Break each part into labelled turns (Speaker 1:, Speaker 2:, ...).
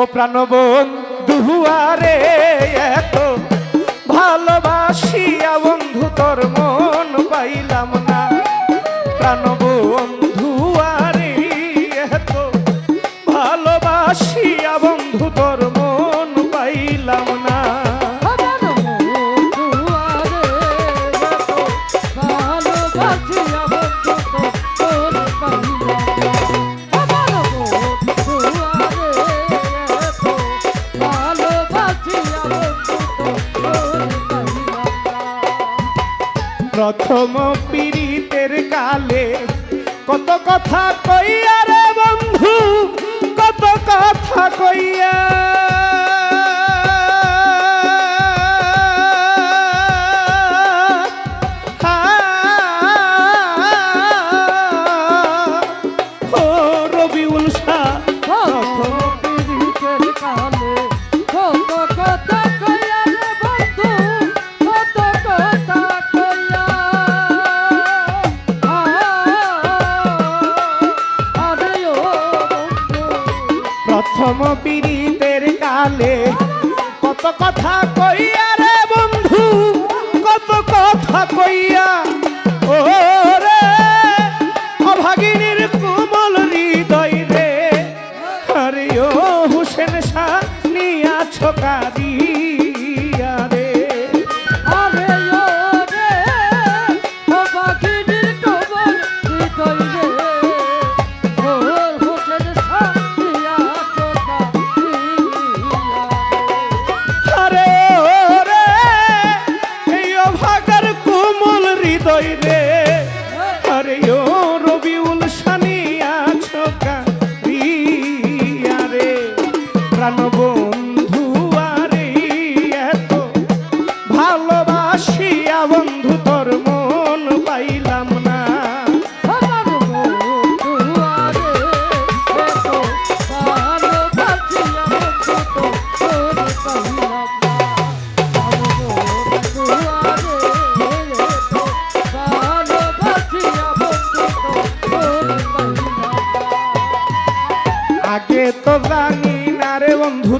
Speaker 1: ও প্রাণবন দুহুয়ারে এত ভালোবাসিয়া বন্ধু তোর মন পাইলাম না। প্রাণবন ধুয়ারে এত ভালোবাসিয়া বন্ধু তোর মন প্রথম পীড়িতের কালে কত কথা কইয়া রে বন্ধু কত কথা কইয়া।
Speaker 2: কইয়া রে বন্ধু কত কথা কইয়া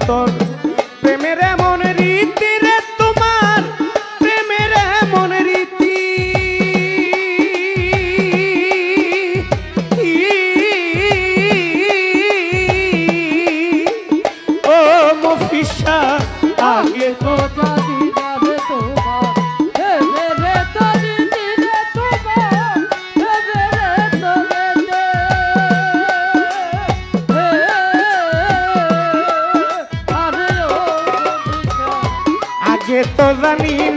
Speaker 2: toque
Speaker 1: দানি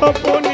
Speaker 1: স্বপন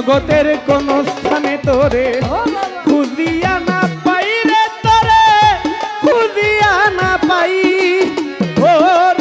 Speaker 1: জগতের কোন স্থানে তোরে খুঁজিয়া না পাই রে তোরে খুঁজিয়া না পাই। ওর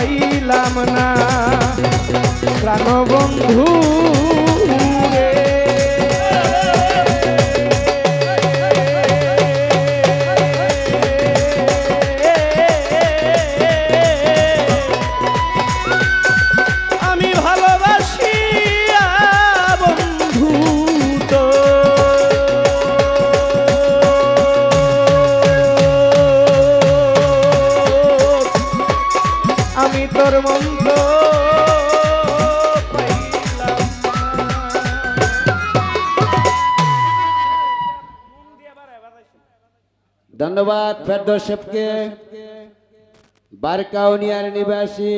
Speaker 1: পাইলাম না। প্রাণবন্ধু
Speaker 3: धन्यवाद फेरदोशिप के बारिकाउनियार निवासी।